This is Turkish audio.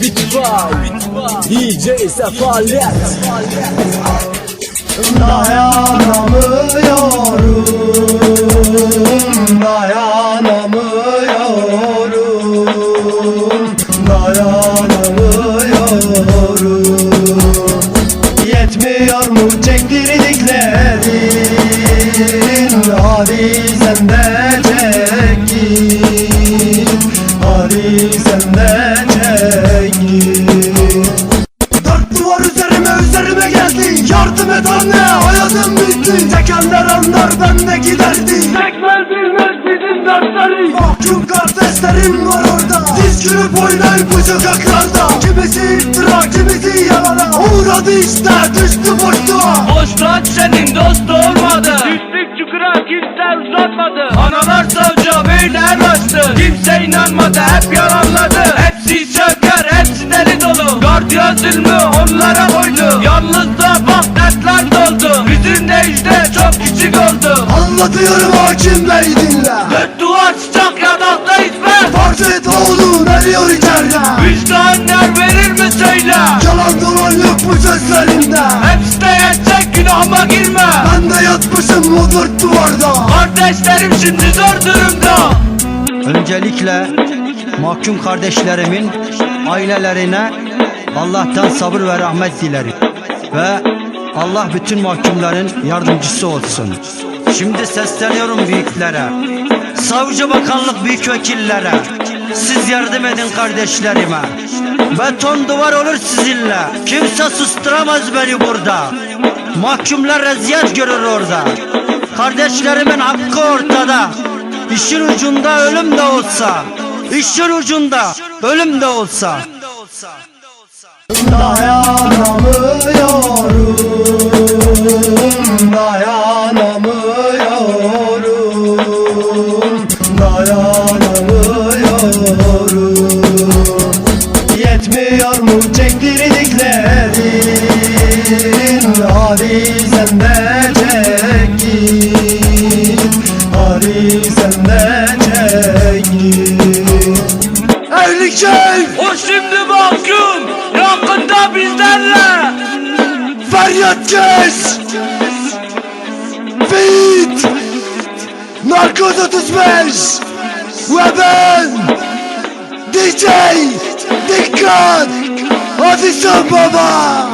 Bitfall DJ Sefalet Dayanamıyorum Dayanamıyorum. Dayanamıyorum. Yetmiyor mu çektirdiklerin Hadi sen de çek git? Dört duvar üzerime üzerime geldi Yardım et anne hayatım bitti. Çekenler anlar bendeki derdi Tekmez bilmez bizim dersleri Mahkum kardeşlerim var orada. Diz gülüp oynayıp bu sokaklarda. Kimisi iftira kimisi yalana. Uğradı işte düştü boşluğa. Boşluğa senin dost inanmadı hep yalanladı. Hepsi söker hepsi deli dolu. Gardiyan zulmü onlara koydu. Yalnızlığa bak dertler doldu. Yüzünde işte çok küçük oldu. Anlatıyorum hakim bey dinle. Dört duvar sıcak yataktayız be Fark et oğlum eriyor içeride? Vicdan yer verir mi söyle? Yalan dolan yok bu sözlerinde. Hepsi de yetsek günahıma girme. Ben de yatmışım o dört duvarda. Kardeşlerim şimdi zor durumda Öncelikle mahkum kardeşlerimin ailelerine Allah'tan sabır ve rahmet dilerim. Ve Allah bütün mahkumların yardımcısı olsun. Şimdi sesleniyorum büyüklere. Savcı bakanlık büyük vekillere. Siz yardım edin kardeşlerime. Beton duvar olur sizinle. Kimse susturamaz beni burada. Mahkumlar eziyet görür orada. Kardeşlerimin hakkı ortada. İşin ucunda ölüm de olsa. İşin ucunda ölüm de olsa. Dayanamıyorum Dayanamıyorum Dayanamıyorum Yetmiyor mu çektirdiklerin Hadi sen Hadi sen de çek. Git Evlilik şey O şimdi mahkum Yakında bizlerle. Feryat kes. Fit. Narkoz 35 Ve ben DJ Dikkat. Hadi sen baba